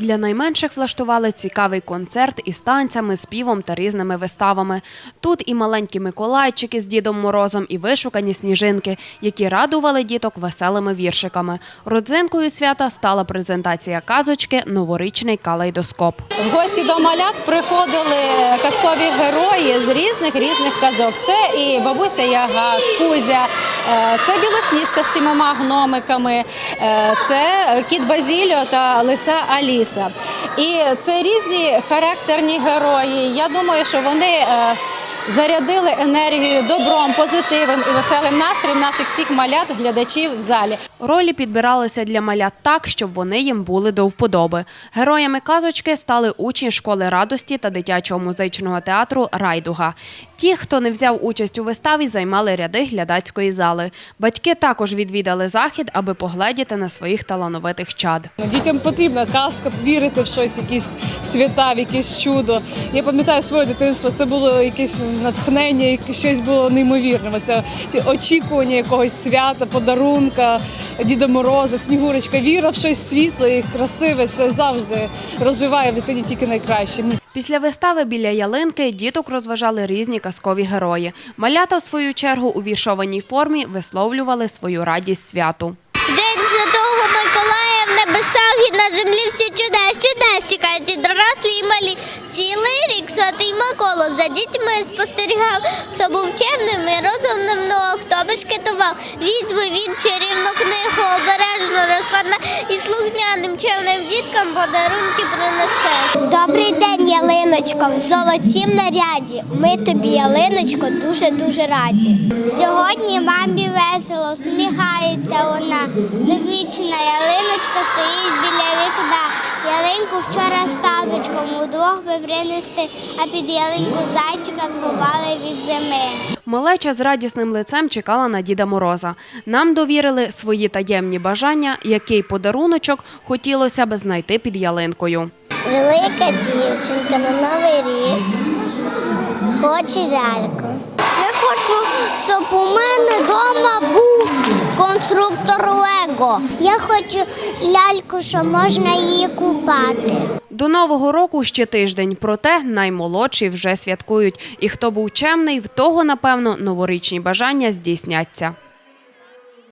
Для найменших влаштували цікавий концерт із танцями, співом та різними виставами. Тут і маленькі миколайчики з Дідом Морозом, і вишукані сніжинки, які радували діток веселими віршиками. Родзинкою свята стала презентація казочки Новорічний калейдоскоп. В гості до малят приходили казкові герої з різних різних казок. Це і бабуся Яга, Кузя, це білосніжка з сімома гномиками, е, це кіт Базіліо та лиса Аліса. І це різні характерні герої. Я думаю, що вони. Зарядили енергією, добром, позитивом і веселим настроєм наших всіх малят, глядачів в залі. Ролі підбиралися для малят так, щоб вони їм були до вподоби. Героями казочки стали учні школи радості та дитячого музичного театру Райдуга. Ті, хто не взяв участь у виставі, займали ряди глядацької зали. Батьки також відвідали захід, аби погледіти на своїх талановитих чад. Дітям потрібна казка, вірити в щось, якісь свята, в якесь чудо. Я пам'ятаю своє дитинство, це було якесь натхнення, якесь щось було неймовірне. Це очікування якогось свята, подарунка, Діда Мороза, Снігурочка. Віра в щось світле і красиве. Це завжди розвиває в дитині тільки найкраще. Після вистави біля ялинки діток розважали різні казкові герої. Малята, в свою чергу, у віршованій формі висловлювали свою радість святу. В День Святого Миколая в небесах і на землі всі чудес, спостерігав, хто був чемним і розумним, ну а хто бешкетував. Візьми він чарівну книгу, обережно розгорне і слухняним чемним діткам подарунки принесе. Добрий день, ялиночко, в золотім наряді. Ми тобі, ялиночко, дуже-дуже раді. Сьогодні мамі весело, усміхається вона. Заквічена ялиночка стоїть біля вікна. Ялинку вчора з таточком удвох би принести, а під ялинку зайчика сховали від зими. Малеча з радісним лицем чекала на Діда Мороза. Нам довірили свої таємні бажання, який подаруночок хотілося б знайти під ялинкою. Велика дівчинка на новий рік хоче ляльку. Я хочу, щоб у мене вдома був конструктор Лего. Я хочу ляльку, що можна її купати. До нового року ще тиждень, проте наймолодші вже святкують. І хто був чемний, в того, напевно, новорічні бажання здійсняться.